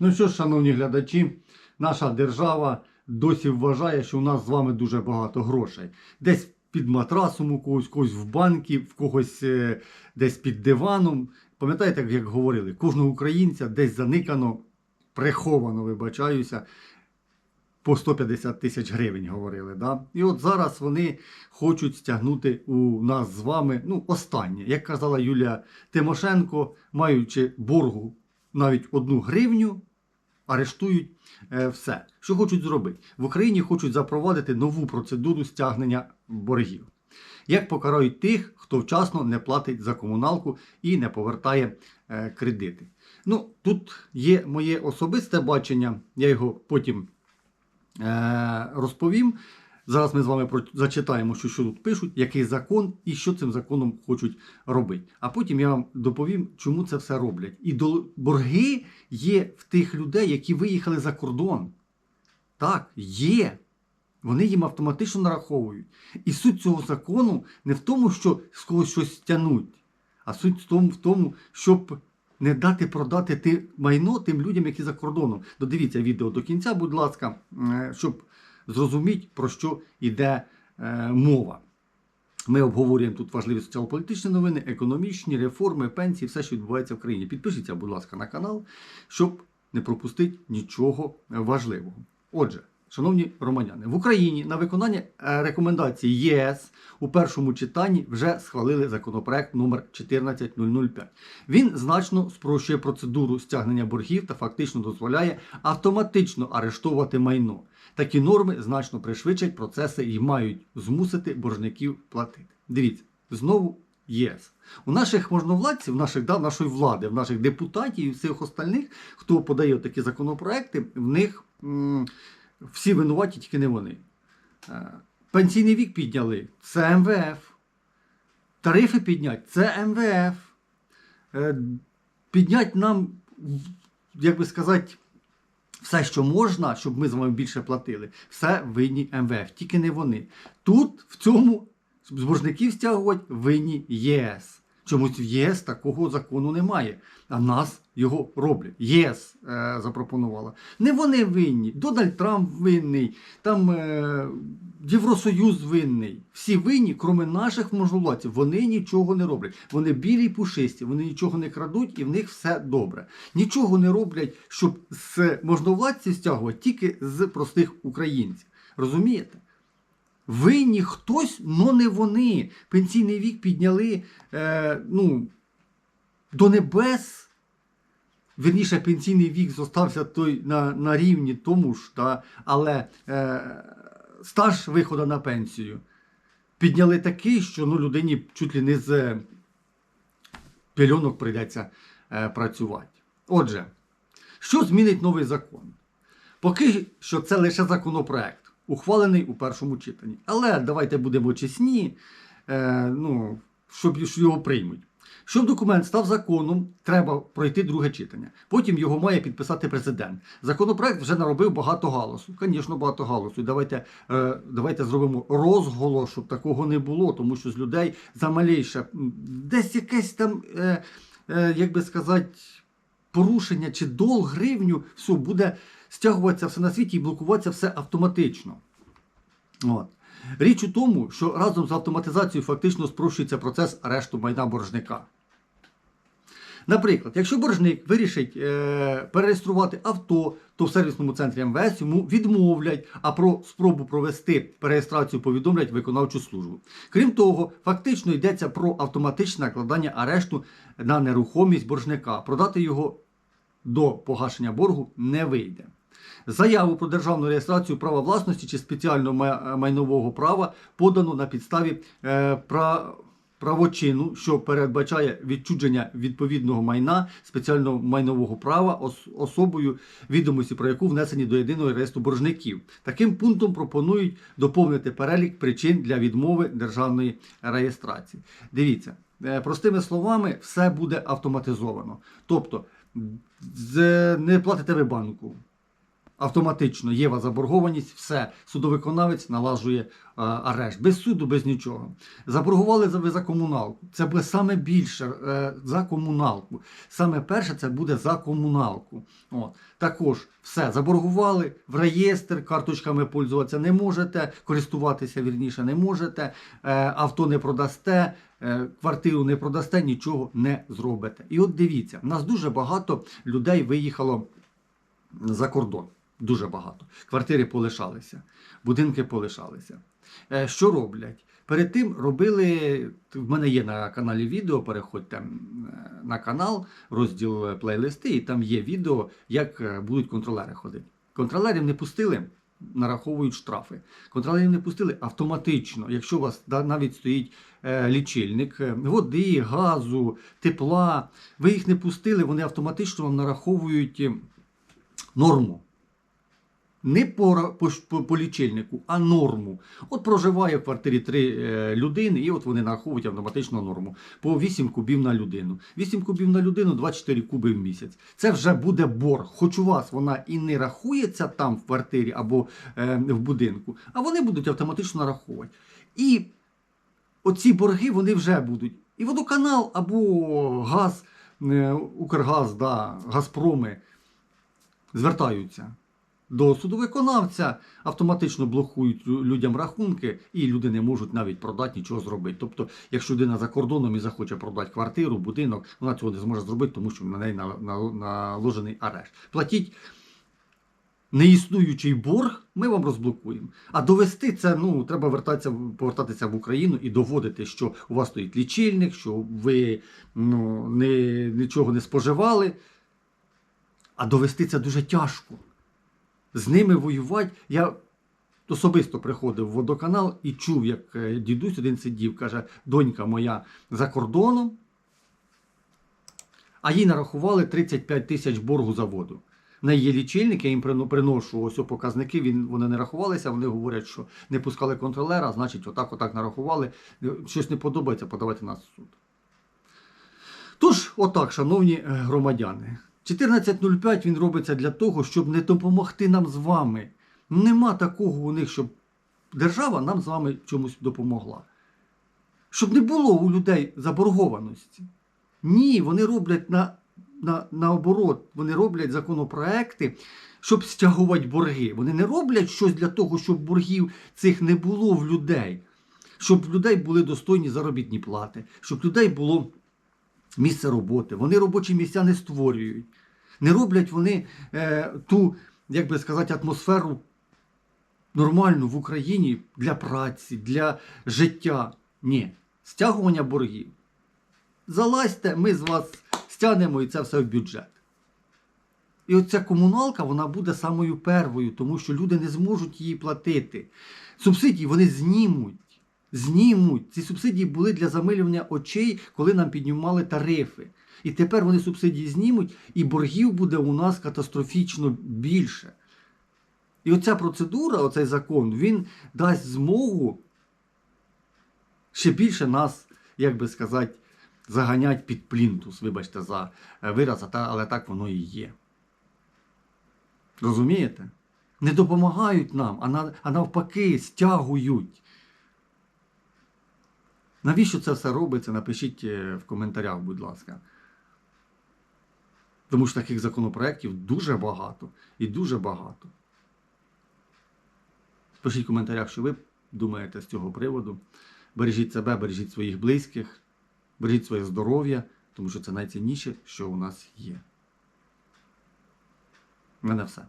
Ну що ж, шановні глядачі, наша держава досі вважає, що у нас з вами дуже багато грошей. Десь під матрасом у когось, когось в банкі, в когось е, десь під диваном. Пам'ятаєте, як говорили, кожного українця десь заникано, приховано, вибачаюся, по 150 тисяч гривень говорили. Да? І от зараз вони хочуть стягнути у нас з вами ну, останнє. Як казала Юлія Тимошенко, маючи боргу навіть одну гривню, арештують е, все. Що хочуть зробити? В Україні хочуть запровадити нову процедуру стягнення боргів. Як покарають тих, хто вчасно не платить за комуналку і не повертає е, кредити. Ну, тут є моє особисте бачення, я його потім е, розповім. Зараз ми з вами зачитаємо, що, що тут пишуть, який закон і що цим законом хочуть робити. А потім я вам доповім, чому це все роблять. І до... борги є в тих людей, які виїхали за кордон. Так, є. Вони їм автоматично нараховують. І суть цього закону не в тому, що з когось щось стягнуть, а суть в тому, в тому щоб не дати продати ти майно тим людям, які за кордоном. Додивіться відео до кінця, будь ласка, е, щоб зрозуміти, про що йде е, мова. Ми обговорюємо тут важливі соціально-політичні новини, економічні реформи, пенсії, все, що відбувається в країні. Підпишіться, будь ласка, на канал, щоб не пропустити нічого важливого. Отже, шановні романяни, в Україні на виконання е, рекомендацій ЄС у першому читанні вже схвалили законопроект номер 14005. Він значно спрощує процедуру стягнення боргів та фактично дозволяє автоматично арештовувати майно. Такі норми значно пришвидшать процеси і мають змусити боржників платити. Дивіться, знову ЄС. У наших можновладців, наших, да, нашої влади, в наших депутатів і всіх остальних, хто подає такі законопроекти, в них м, всі винуваті, тільки не вони. Е, Пенсійний вік підняли це МВФ. Тарифи піднять це МВФ. Е, Піднять нам, як би сказати, все, що можна, щоб ми з вами більше платили, все винні МВФ, тільки не вони. Тут в цьому з боржників стягувати винні ЄС. Чомусь в ЄС такого закону немає. А нас його роблять. ЄС е, запропонувала. Не вони винні. Дональд Трамп винний, там е, Євросоюз винний. Всі винні, крім наших можновладців. Вони нічого не роблять. Вони білі й пушисті, вони нічого не крадуть і в них все добре. Нічого не роблять, щоб з можновладців стягувати тільки з простих українців. Розумієте? Винні хтось, но не вони. Пенсійний вік підняли е, ну, до небес. Вірніше, пенсійний вік зостався той на, на рівні тому ж, та, але е, стаж виходу на пенсію підняли такий, що ну, людині чуть ли не з пельонок прийдеться е, працювати. Отже, що змінить новий закон? Поки що це лише законопроект, ухвалений у першому читанні. Але давайте будемо чесні, е, ну, щоб його приймуть. Щоб документ став законом, треба пройти друге читання. Потім його має підписати президент. Законопроект вже наробив багато галасу. Звісно, багато галасу. Давайте, е, давайте зробимо розголос, щоб такого не було, тому що з людей за малейше м, десь якесь там, е, е, як би сказати, порушення чи долг гривню, все буде стягуватися все на світі і блокуватися все автоматично. От. Річ у тому, що разом з автоматизацією фактично спрощується процес арешту майна боржника. Наприклад, якщо боржник вирішить е, перереєструвати авто, то в сервісному центрі МВС йому відмовлять, а про спробу провести перереєстрацію повідомлять виконавчу службу. Крім того, фактично йдеться про автоматичне накладання арешту на нерухомість боржника. Продати його до погашення боргу не вийде. Заяву про державну реєстрацію права власності чи спеціального майнового права подано на підставі е, пра- правочину, що передбачає відчудження відповідного майна спеціального майнового права ос- особою, відомості про яку внесені до єдиного реєстру боржників. Таким пунктом пропонують доповнити перелік причин для відмови державної реєстрації. Дивіться, е, простими словами, все буде автоматизовано. Тобто, не платите ви банку Автоматично є у вас заборгованість, все, судовиконавець налажує е, арешт. Без суду, без нічого. Заборгували за ви за комуналку. Це буде саме більше е, за комуналку. Саме перше це буде за комуналку. От. Також все, заборгували в реєстр, карточками пользуватися не можете, користуватися вірніше не можете, е, авто не продасте, квартиру не продасте, нічого не зробите. І от дивіться, в нас дуже багато людей виїхало за кордон. Дуже багато. Квартири полишалися, будинки полишалися. Е, Що роблять? Перед тим робили. В мене є на каналі відео. Переходьте на канал, розділ е, плейлисти, і там є відео, як е, будуть контролери ходити. Контролерів не пустили, нараховують штрафи. Контролерів не пустили автоматично. Якщо у вас навіть стоїть лічильник води, газу, тепла, ви їх не пустили, вони автоматично вам нараховують норму. Не по, по, по лічильнику, а норму. От проживає в квартирі три е, людини, і от вони нараховують автоматично норму. По 8 кубів на людину. 8 кубів на людину 24 куби в місяць. Це вже буде борг. Хоч у вас вона і не рахується там в квартирі або е, в будинку, а вони будуть автоматично нараховувати. І оці борги вони вже будуть. І водоканал або газ, е, Укргаз, да, Газпроми звертаються до судовиконавця, автоматично блокують людям рахунки, і люди не можуть навіть продати нічого зробити. Тобто, якщо людина за кордоном і захоче продати квартиру, будинок, вона цього не зможе зробити, тому що на неї на- на- наложений арешт. Платіть неіснуючий борг, ми вам розблокуємо. А довести це ну треба вертатися, повертатися в Україну і доводити, що у вас стоїть лічильник, що ви ну, не, нічого не споживали. А довести це дуже тяжко. З ними воювати. Я особисто приходив в водоканал і чув, як е, дідусь один сидів, каже, донька моя за кордоном, а їй нарахували 35 тисяч боргу за воду. На її лічильник, я їм приношу ось показники, він, вони не рахувалися, вони говорять, що не пускали контролера, значить, отак, отак нарахували. Щось не подобається, подавайте нас в суд. Тож, отак, шановні е, громадяни, 14.05 він робиться для того, щоб не допомогти нам з вами. Нема такого у них, щоб держава нам з вами чомусь допомогла. Щоб не було у людей заборгованості. Ні, вони роблять на, на, наоборот, вони роблять законопроекти, щоб стягувати борги. Вони не роблять щось для того, щоб боргів цих не було в людей. Щоб в людей були достойні заробітні плати, щоб людей було місце роботи. Вони робочі місця не створюють. Не роблять вони е, ту, як би сказати, атмосферу нормальну в Україні для праці, для життя. Ні. Стягування боргів. Залазьте, ми з вас стягнемо і це все в бюджет. І оця комуналка вона буде самою первою, тому що люди не зможуть її платити. Субсидії вони знімуть. Знімуть. Ці субсидії були для замилювання очей, коли нам піднімали тарифи. І тепер вони субсидії знімуть, і боргів буде у нас катастрофічно більше. І оця процедура, оцей закон, він дасть змогу ще більше нас, як би сказати, заганять під плінтус. Вибачте за е, вираз, але так воно і є. Розумієте? Не допомагають нам, а, навпаки стягують. Навіщо це все робиться? Напишіть е, в коментарях, будь ласка. Тому що таких законопроєктів дуже багато і дуже багато. Пишіть в коментарях, що ви думаєте з цього приводу. Бережіть себе, бережіть своїх близьких, бережіть своє здоров'я, тому що це найцінніше, що у нас є. У мене все.